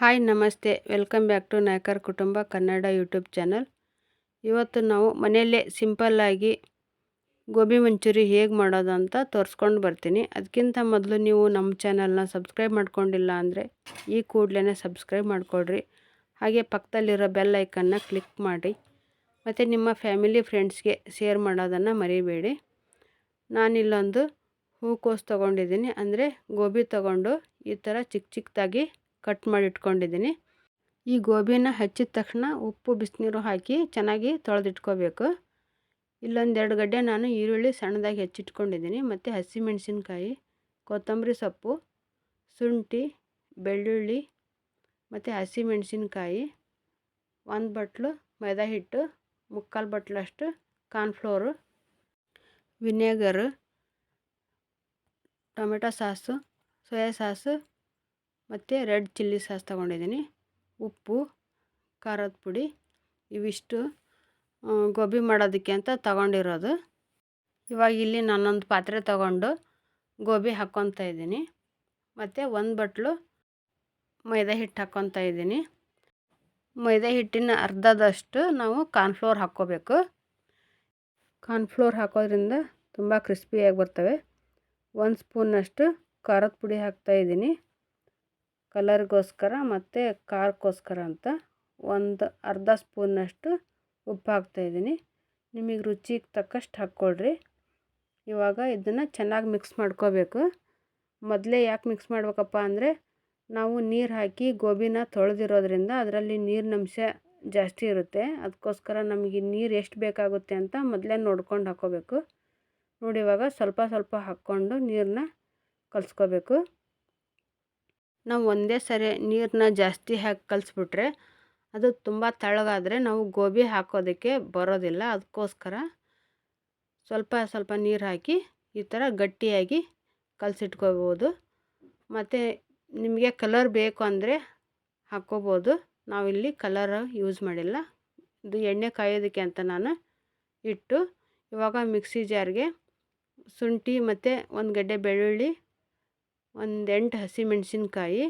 Hi, ನಮಸ್ತೆ. Welcome back to Nayakar ಕುಟುಂಬ Kannada YouTube channel. ಇವತ್ತು ನಾವು ಮನೆಯಲ್ಲೇ ಸಿಂಪಲ್ಲಾಗಿ ಗೋಬಿ ಮಂಚೂರಿ ಹೇಗೆ ಮಾಡೋದು ಅಂತ ತೋರಿಸ್ಕೊಂಡು ಬರ್ತೀನಿ. ಅದಕ್ಕಿಂತ ಮೊದಲು ನೀವು ನಮ್ಮ ಚಾನಲ್ನ ಸಬ್ಸ್ಕ್ರೈಬ್ ಮಾಡ್ಕೊಂಡಿಲ್ಲ ಅಂದರೆ ಈ ಕೂಡಲೇ ಸಬ್ಸ್ಕ್ರೈಬ್ ಮಾಡಿಕೊಡ್ರಿ. ಹಾಗೆ ಪಕ್ಕದಲ್ಲಿರೋ ಬೆಲ್ ಐಕನ್ನ ಕ್ಲಿಕ್ ಮಾಡಿ. ಮತ್ತು ನಿಮ್ಮ ಫ್ಯಾಮಿಲಿ ಫ್ರೆಂಡ್ಸ್ಗೆ ಶೇರ್ ಮಾಡೋದನ್ನು ಮರಿಬೇಡಿ. ನಾನಿಲ್ಲೊಂದು ಹೂಕೋಸು ತೊಗೊಂಡಿದ್ದೀನಿ. ಅಂದರೆ ಗೋಬಿ ತೊಗೊಂಡು ಈ ಥರ ಚಿಕ್ಕ ಚಿಕ್ಕದಾಗಿ ಕಟ್ ಮಾಡಿ ಇಟ್ಕೊಂಡಿದ್ದೀನಿ. ಈ ಗೋಬಿನ ಹಚ್ಚಿದ ತಕ್ಷಣ ಉಪ್ಪು, ಬಿಸಿನೀರು ಹಾಕಿ ಚೆನ್ನಾಗಿ ತೊಳೆದಿಟ್ಕೋಬೇಕು. ಇಲ್ಲೊಂದೆರಡು ಗಡ್ಡೆ ನಾನು ಈರುಳ್ಳಿ ಸಣ್ಣದಾಗಿ ಹೆಚ್ಚಿಟ್ಕೊಂಡಿದ್ದೀನಿ. ಮತ್ತು ಹಸಿಮೆಣಸಿನ್ಕಾಯಿ, ಕೊತ್ತಂಬರಿ ಸೊಪ್ಪು, ಶುಂಠಿ, ಬೆಳ್ಳುಳ್ಳಿ, ಮತ್ತು ಹಸಿಮೆಣಸಿನ್ಕಾಯಿ, ಒಂದು ಬಟ್ಲು ಮೈದಾ ಹಿಟ್ಟು, ಮುಕ್ಕಾಲು ಬಟ್ಲಷ್ಟು cornflour, vinegar, tomato sauce, soya sauce ಮತ್ತು ರೆಡ್ ಚಿಲ್ಲಿ ಸಾಸ್ ತೊಗೊಂಡಿದ್ದೀನಿ. ಉಪ್ಪು, ಖಾರದ ಪುಡಿ, ಇವಿಷ್ಟು ಗೋಬಿ ಮಾಡೋದಕ್ಕೆ ಅಂತ ತಗೊಂಡಿರೋದು. ಇವಾಗ ಇಲ್ಲಿ ನಾನೊಂದು ಪಾತ್ರೆ ತಗೊಂಡು ಗೋಬಿ ಹಾಕ್ಕೊತಾ ಇದ್ದೀನಿ. ಮತ್ತು ಒಂದು ಬಟ್ಲು ಮೈದಾ ಹಿಟ್ಟು ಹಾಕ್ಕೊತಾ ಇದ್ದೀನಿ. ಮೈದಾ ಹಿಟ್ಟಿನ ಅರ್ಧದಷ್ಟು ನಾವು ಕಾರ್ನ್ಫ್ಲೋರ್ ಹಾಕ್ಕೋಬೇಕು. ಕಾರ್ನ್ಫ್ಲೋರ್ ಹಾಕೋದ್ರಿಂದ ತುಂಬ ಕ್ರಿಸ್ಪಿಯಾಗಿ ಬರ್ತವೆ. ಒಂದು ಸ್ಪೂನಷ್ಟು ಖಾರದ ಪುಡಿ ಹಾಕ್ತಾಯಿದ್ದೀನಿ ಕಲರ್ಗೋಸ್ಕರ ಮತ್ತು ಖಾರಕ್ಕೋಸ್ಕರ ಅಂತ ಒಂದು ಅರ್ಧ ಸ್ಪೂನಷ್ಟು ಉಪ್ಪು ಹಾಕ್ತಾಯಿದ್ದೀನಿ ನಿಮಗೆ ರುಚಿಗೆ ತಕ್ಕಷ್ಟು ಹಾಕ್ಕೊಳ್ರಿ. ಇವಾಗ ಇದನ್ನು ಚೆನ್ನಾಗಿ ಮಿಕ್ಸ್ ಮಾಡ್ಕೋಬೇಕು. ಮೊದಲೇ ಯಾಕೆ ಮಿಕ್ಸ್ ಮಾಡ್ಬೇಕಪ್ಪ ಅಂದರೆ ನಾವು ನೀರು ಹಾಕಿ ಗೋಬಿನ ತೊಳೆದಿರೋದ್ರಿಂದ ಅದರಲ್ಲಿ ನೀರಿನಂಶ ಜಾಸ್ತಿ ಇರುತ್ತೆ. ಅದಕ್ಕೋಸ್ಕರ ನಮಗೆ ನೀರು ಎಷ್ಟು ಬೇಕಾಗುತ್ತೆ ಅಂತ ಮೊದಲೇ ನೋಡ್ಕೊಂಡು ಹಾಕ್ಕೋಬೇಕು ನೋಡಿ ಇವಾಗ ಸ್ವಲ್ಪ ಸ್ವಲ್ಪ ಹಾಕ್ಕೊಂಡು ನೀರನ್ನ ಕಲಿಸ್ಕೋಬೇಕು. ನಾವು ಒಂದೇ ಸರಿ ನೀರನ್ನ ಜಾಸ್ತಿ ಹಾಕಿ ಕಲಿಸ್ಬಿಟ್ರೆ ಅದು ತುಂಬ ತಳಗಾದರೆ ನಾವು ಗೋಬಿ ಹಾಕೋದಕ್ಕೆ ಬರೋದಿಲ್ಲ. ಅದಕ್ಕೋಸ್ಕರ ಸ್ವಲ್ಪ ಸ್ವಲ್ಪ ನೀರು ಹಾಕಿ ಈ ಥರ ಗಟ್ಟಿಯಾಗಿ ಕಲಸಿಟ್ಕೋಬೋದು. ಮತ್ತು ನಿಮಗೆ ಕಲರ್ ಬೇಕು ಅಂದರೆ ಹಾಕ್ಕೋಬೋದು ನಾವಿಲ್ಲಿ ಕಲರ್ ಯೂಸ್ ಮಾಡಿಲ್ಲ. ಇದು ಎಣ್ಣೆ ಕಾಯೋದಕ್ಕೆ ಅಂತ ನಾನು ಇಟ್ಟು ಇವಾಗ ಮಿಕ್ಸಿ ಜಾರ್ಗೆ ಶುಂಠಿ ಮತ್ತು ಒಂದು ಗಡ್ಡೆ ಬೆಳ್ಳುಳ್ಳಿ ಒಂದು ಎಂಟು ಹಸಿ ಮೆಣಸಿನ್ಕಾಯಿ.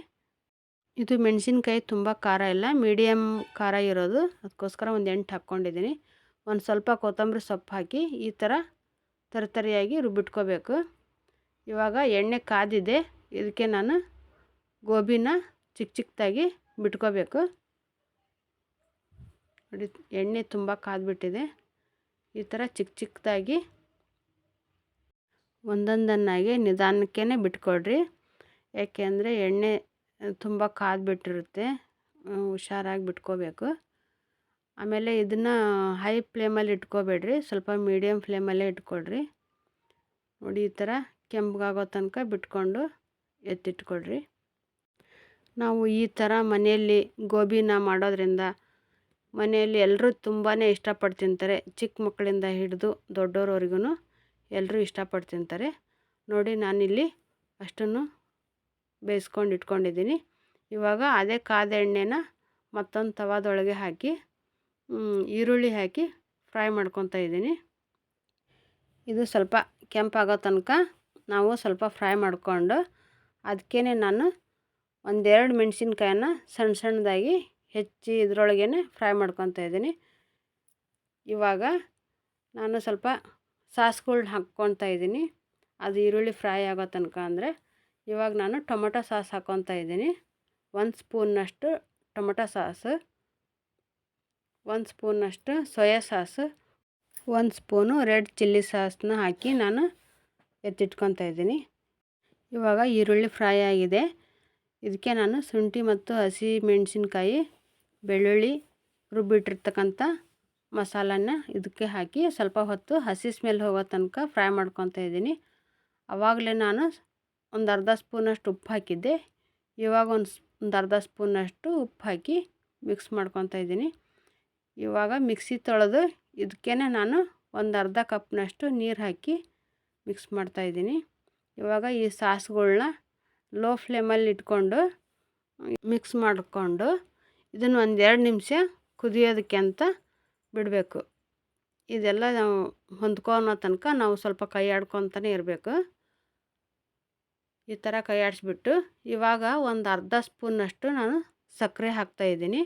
ಇದು ಮೆಣಸಿನ್ಕಾಯಿ ತುಂಬ ಖಾರ ಇಲ್ಲ ಮೀಡಿಯಮ್ ಖಾರ ಇರೋದು. ಅದಕ್ಕೋಸ್ಕರ ಒಂದು ಎಂಟು ಹಾಕ್ಕೊಂಡಿದ್ದೀನಿ. ಒಂದು ಸ್ವಲ್ಪ ಕೊತ್ತಂಬರಿ ಸೊಪ್ಪು ಹಾಕಿ ಈ ಥರ ತರತರಿಯಾಗಿ ರುಬ್ಬಿಟ್ಕೋಬೇಕು. ಇವಾಗ ಎಣ್ಣೆ ಕಾದಿದೆ, ಇದಕ್ಕೆ ನಾನು ಗೋಬಿನ ಚಿಕ್ಕ ಚಿಕ್ಕದಾಗಿ ಬಿಟ್ಕೋಬೇಕು. ನೋಡಿ, ಎಣ್ಣೆ ತುಂಬ ಕಾದ್ಬಿಟ್ಟಿದೆ. ಈ ಥರ ಚಿಕ್ಕ ಚಿಕ್ಕದಾಗಿ ಒಂದೊಂದನ್ನಾಗಿ ನಿಧಾನಕ್ಕೇ ಬಿಟ್ಕೊಳ್ರಿ ಯಾಕೆಂದರೆ ಎಣ್ಣೆ ತುಂಬ ಕಾದ್ಬಿಟ್ಟಿರುತ್ತೆ ಹುಷಾರಾಗಿ ಬಿಟ್ಕೋಬೇಕು. ಆಮೇಲೆ ಇದನ್ನು ಹೈ ಫ್ಲೇಮಲ್ಲಿ ಇಟ್ಕೋಬೇಡ್ರಿ, ಸ್ವಲ್ಪ ಮೀಡಿಯಮ್ ಫ್ಲೇಮಲ್ಲೇ ಇಟ್ಕೊಳ್ರಿ. ನೋಡಿ, ಈ ಥರ ಕೆಂಪಗಾಗೋ ತನಕ ಬಿಟ್ಕೊಂಡು ಎತ್ತಿಟ್ಕೊಳ್ರಿ. ನಾವು ಈ ಥರ ಮನೆಯಲ್ಲಿ ಗೋಬಿನ ಮಾಡೋದ್ರಿಂದ ಮನೆಯಲ್ಲಿ ಎಲ್ಲರೂ ತುಂಬಾ ಇಷ್ಟಪಟ್ಟು ತಿಂತಾರೆ. ಚಿಕ್ಕ ಮಕ್ಕಳಿಂದ ಹಿಡಿದು ದೊಡ್ಡೋರವರೆಗೂ ಎಲ್ಲರೂ ಇಷ್ಟಪಟ್ಟು ತಿಂತಾರೆ. ನೋಡಿ, ನಾನಿಲ್ಲಿ ಅಷ್ಟನ್ನು ಬೇಯಿಸ್ಕೊಂಡು ಇಟ್ಕೊಂಡಿದ್ದೀನಿ. ಇವಾಗ ಅದೇ ಕಾದ ಎಣ್ಣೆನ ಮತ್ತೊಂದು ತವಾದೊಳಗೆ ಹಾಕಿ ಈರುಳ್ಳಿ ಹಾಕಿ ಫ್ರೈ ಮಾಡ್ಕೊತಾ ಇದ್ದೀನಿ. ಇದು ಸ್ವಲ್ಪ ಕೆಂಪಾಗೋ ತನಕ ನಾವು ಸ್ವಲ್ಪ ಫ್ರೈ ಮಾಡಿಕೊಂಡು ಅದಕ್ಕೇ ನಾನು ಒಂದೆರಡು ಮೆಣಸಿನ್ಕಾಯನ್ನ ಸಣ್ಣ ಸಣ್ಣದಾಗಿ ಹೆಚ್ಚಿ ಇದರೊಳಗೇ ಫ್ರೈ ಮಾಡ್ಕೊತಾ ಇದ್ದೀನಿ. ಇವಾಗ ನಾನು ಸ್ವಲ್ಪ ಸಾಸ್ಗಳ್ನ ಹಾಕ್ಕೊತಾ ಇದ್ದೀನಿ. ಅದು ಈರುಳ್ಳಿ ಫ್ರೈ ಆಗೋ ತನಕ ಅಂದರೆ ಇವಾಗ ನಾನು ಟೊಮೊಟೊ ಸಾಸ್ ಹಾಕ್ಕೊತಾ ಇದ್ದೀನಿ. ಒಂದು ಸ್ಪೂನ್ನಷ್ಟು ಟೊಮೊಟೊ ಸಾಸ್, ಒಂದು ಸ್ಪೂನ್ನಷ್ಟು ಸೋಯಾ ಸಾಸ್, ಒಂದು ಸ್ಪೂನು ರೆಡ್ ಚಿಲ್ಲಿ ಸಾಸ್ನ ಹಾಕಿ ನಾನು ಎತ್ತಿಟ್ಕೊತಾ ಇದ್ದೀನಿ. ಇವಾಗ ಈರುಳ್ಳಿ ಫ್ರೈ ಆಗಿದೆ. ಇದಕ್ಕೆ ನಾನು ಶುಂಠಿ ಮತ್ತು ಹಸಿ ಮೆಣಸಿನ್ಕಾಯಿ, ಬೆಳ್ಳುಳ್ಳಿ ರುಬ್ಬಿಟ್ಟಿರ್ತಕ್ಕಂಥ ಮಸಾಲನ್ನ ಇದಕ್ಕೆ ಹಾಕಿ ಸ್ವಲ್ಪ ಹೊತ್ತು ಹಸಿ ಸ್ಮೆಲ್ ಹೋಗೋ ತನಕ ಫ್ರೈ ಮಾಡ್ಕೊತಾ ಇದ್ದೀನಿ. ಆವಾಗಲೇ ನಾನು ಒಂದು ಅರ್ಧ ಸ್ಪೂನಷ್ಟು ಉಪ್ಪು ಹಾಕಿದ್ದೆ ಇವಾಗ ಒಂದು ಒಂದು ಅರ್ಧ ಸ್ಪೂನಷ್ಟು ಉಪ್ಪು ಹಾಕಿ ಮಿಕ್ಸ್ ಮಾಡ್ಕೊತಾ ಇದ್ದೀನಿ. ಇವಾಗ ಮಿಕ್ಸಿ ತೊಳೆದು ಇದಕ್ಕೇ ನಾನು ಒಂದು ಅರ್ಧ ಕಪ್ನಷ್ಟು ನೀರು ಹಾಕಿ ಮಿಕ್ಸ್ ಮಾಡ್ತಾಯಿದ್ದೀನಿ ಇವಾಗ ಈ ಸಾಸ್ಗಳನ್ನ ಲೋ ಫ್ಲೇಮಲ್ಲಿ ಇಟ್ಕೊಂಡು ಮಿಕ್ಸ್ ಮಾಡಿಕೊಂಡು ಇದನ್ನು ಒಂದು ಎರಡು ನಿಮಿಷ ಕುದಿಯೋದಕ್ಕೆ ಅಂತ ಬಿಡಬೇಕು. ಇದೆಲ್ಲ ನಾವು ಹೊಂದ್ಕೊಳೋ ತನಕ ನಾವು ಸ್ವಲ್ಪ ಕೈ ಆಡ್ಕೊತಾನೆ ಇರಬೇಕು. ಈ ಥರ ಕೈ ಆಡಿಸ್ಬಿಟ್ಟು ಇವಾಗ ಒಂದು ಅರ್ಧ ಸ್ಪೂನಷ್ಟು ನಾನು ಸಕ್ಕರೆ ಹಾಕ್ತಾಯಿದ್ದೀನಿ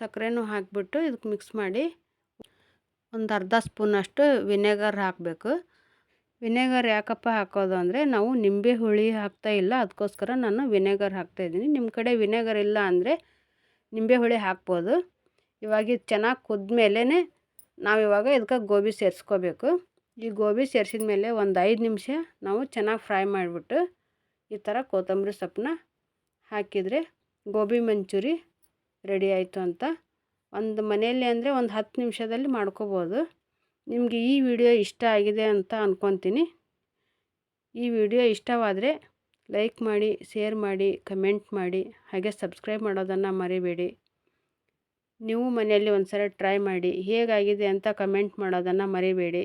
ಸಕ್ಕರೆನೂ ಹಾಕಿಬಿಟ್ಟು ಇದಕ್ಕೆ ಮಿಕ್ಸ್ ಮಾಡಿ ಒಂದು ಅರ್ಧ ಸ್ಪೂನಷ್ಟು ವಿನೆಗರ್ ಹಾಕಬೇಕು. ವಿನೆಗರ್ ಯಾಕಪ್ಪ ಹಾಕೋದು ಅಂದರೆ ನಾವು ನಿಂಬೆ ಹುಳಿ ಹಾಕ್ತಾ ಇಲ್ಲ, ಅದಕ್ಕೋಸ್ಕರ ನಾನು ವಿನೆಗರ್ ಹಾಕ್ತಾಯಿದ್ದೀನಿ ನಿಮ್ಮ ಕಡೆ ವಿನೆಗರ್ ಇಲ್ಲ ಅಂದರೆ ನಿಂಬೆ ಹುಳಿ ಹಾಕ್ಬೋದು. ಇವಾಗ ಚೆನ್ನಾಗಿ ಕುದ್ಮೇಲೆ ನಾವು ಇವಾಗ ಇದಕ್ಕೆ ಗೋಬಿ ಸೇರಿಸ್ಕೋಬೇಕು. ಈ ಗೋಬಿ ಸೇರಿಸಿದ ಮೇಲೆ ಒಂದು ಐದು ನಿಮಿಷ ನಾವು ಚೆನ್ನಾಗಿ ಫ್ರೈ ಮಾಡಿಬಿಟ್ಟು ಈ ಥರ ಕೊತ್ತಂಬರಿ ಸೊಪ್ಪನ್ನ ಹಾಕಿದರೆ ಗೋಬಿ ಮಂಚೂರಿ ರೆಡಿ ಆಯಿತು ಅಂತ. ಒಂದು ಮನೆಯಲ್ಲಿ ಅಂದರೆ ಒಂದು ಹತ್ತು ನಿಮಿಷದಲ್ಲಿ ಮಾಡ್ಕೋಬೋದು. ನಿಮಗೆ ಈ ವಿಡಿಯೋ ಇಷ್ಟ ಆಗಿದೆ ಅಂತ ಅಂದ್ಕೊತೀನಿ ಈ ವಿಡಿಯೋ ಇಷ್ಟವಾದರೆ ಲೈಕ್ ಮಾಡಿ, ಶೇರ್ ಮಾಡಿ, ಕಮೆಂಟ್ ಮಾಡಿ, ಹಾಗೆ ಸಬ್ಸ್ಕ್ರೈಬ್ ಮಾಡೋದನ್ನು ಮರಿಬೇಡಿ. ನೀವು ಮನೆಯಲ್ಲಿ ಒಂದು ಸಲ ಟ್ರೈ ಮಾಡಿ ಹೇಗಾಗಿದೆ ಅಂತ ಕಮೆಂಟ್ ಮಾಡೋದನ್ನು ಮರಿಬೇಡಿ.